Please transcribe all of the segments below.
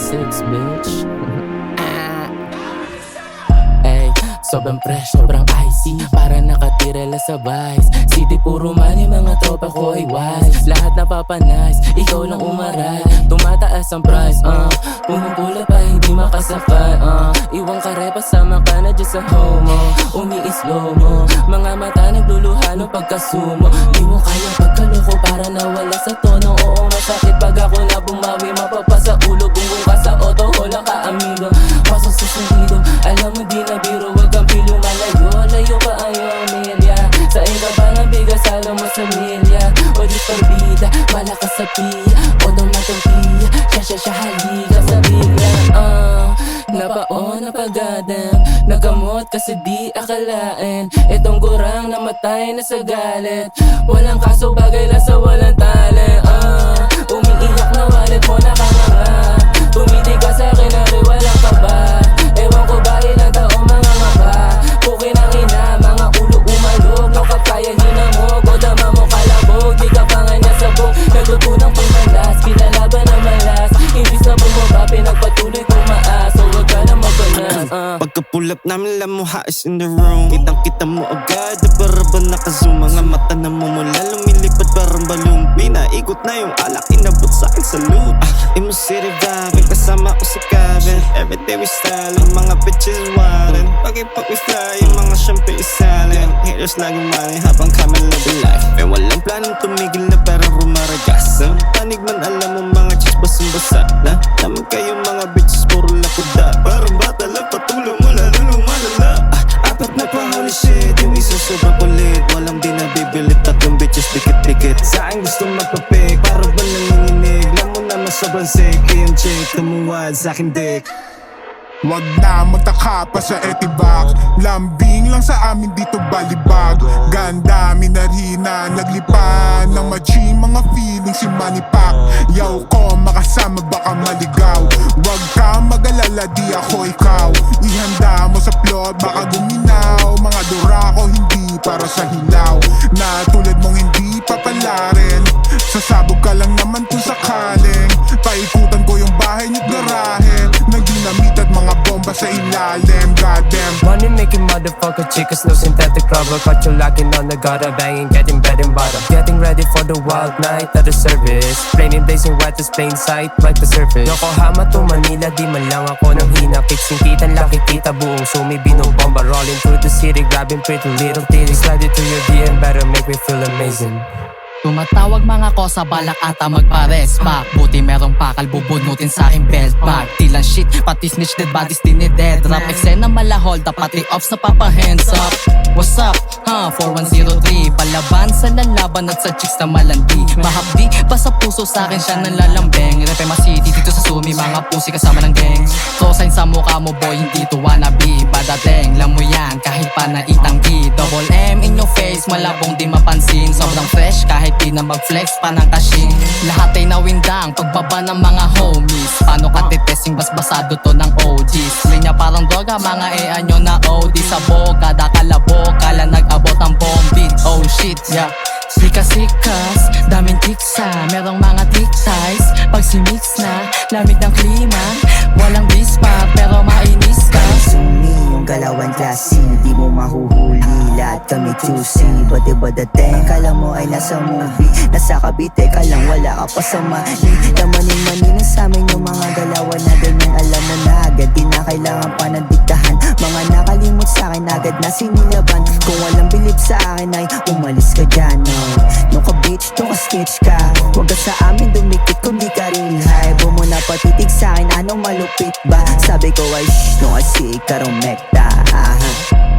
six, bitch. Sobrang fresh, sobrang icy. Para nakatira lang sa vice City puro money, mga tropa ko ay wise. Lahat napapanice, ikaw lang umaray. Tumataas ang price, uh. Pumupula pa, hindi makasakay, uh. Iwang karepa, sama ka na dyan sa homo. Umi-slow mo. Mga mata nagluluha ng pagkasumo. Di mo kaya pagkaloko para nawala sa tono. Oo, masakit pag ako na bumawi Mapapasa ulo, bumbong ka sa auto Hola ka sa milya. O di parbida, malakas sa piya. O tumatumpiya, siya siya siya halika sa bigla uh, Nabaon na pagadam Nagamot kasi di akalain. Itong gurang namatay na sa galit. Walang kaso bagay lang sa walang talent. Uh, Umiiyak na wallet mo nakamanga Tumiti pull up namin lamuha is in the room. Kitang kita mo agad para ba nakazoom? Mga mata na mumula lumilipad parang balloon. Pinaikot na yung alak inabot sa akin sa loop ah, Imo City vibing kasama ko sa cabin Everyday we styling mga bitches wildin. Pag-ipag we fly yung mga syempre isalin Haters laging mali habang kami live life. Eh walang planong tumigil na parang rumaragas. Ang panig man alam mo mga chicks basang-basa na. Naman kayo mga bitches puro lakuda sick Yung chick tumuwad sa akin dick. Wag na magtaka pa sa etibak Lambing lang sa amin dito balibag. Ganda minarina Naglipan ng machi Mga feeling si Manny Pac. Yaw ko makasama baka maligaw. Wag ka mag-alala di ako ikaw. Ihanda mo sa plot baka guminaw. Mga dura ko hindi para sa hilaw. Na bahay niyo't garahe Nagdinamit at mga bomba sa ilalim Goddamn. Money making motherfucker chicas, no synthetic rubber But you're locking on the gutter, banging, getting bread and butter. Getting ready for the wild night at the service. Flaming, blazing white as plain sight, right the surface. Yokohama to Manila, di man lang ako ng hina Fixing kita, laki kita, buong sumi, binobomba Rolling through the city, grabbing pretty little titties. Slide it to your DM, better make me feel amazing Tumatawag mga ko sa balak ata magpares back Buti merong pakal bubunutin sa aking belt bag. Tilang shit, pati snitch dead bodies dinided Rap. Eksena malahol, dapat i-off sa papa hands up. What's up? Ha, 4103 Palaban sa lalaban at sa chicks na malandi. Mahapdi, pa sa puso sa akin siya nalalambeng? Repema City, dito sa sumi, mga pusi kasama ng gang So sign mukha mo boy, hindi to wannabe. Badateng, lam mo yan, kahit pa na itanggi Double M in your face, malabong di mapansin. Sobrang fresh, kahit di na mag-flex pa ng kasing. Lahat ay nawindang, pagbaba ng mga homies. Paano ka titesting, basbasado to ng OGs Linya parang droga, mga EA nyo na OD Sa boga, dakalabo, kala nag-abot ang bombit Oh shit, yeah. Sikas-sikas, daming tiksa. Merong mga tic-ties Pag simix na, lamig ng Bade ba dating, kala mo ay nasa movie Nasa kabite ka lang, wala ka pa sa mali Lamanin maninin sa amin yung mga galawan na ganyan. Alam mo na agad, di na kailangan pa ng Mga nakalimot sa akin agad na sinilaban. Kung walang bilib sa akin ay umalis ka dyan no? Nung ka bitch, nung ka sketch ka. Huwag ka sa amin dumikit kung di ka real high. Huwag mo na patitig sa akin, anong malupit ba? Sabi ko ay shh, nung kasi karong mekta aha.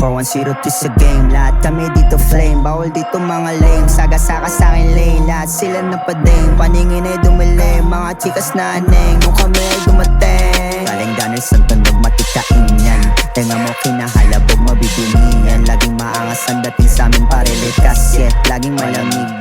410 to sa game. Lahat kami dito flame. Bawal dito mga lame. Saga-saka sa akin lane. Lahat sila napading Paningin ay dumilim Mga chikas na aneng. Nung kami ay dumating. Galing Gunners ang tunog matikain yan. Tenga mo kinahalabog mabibili yan Laging maangas ang dating sa amin pare likas yeah. Laging malamig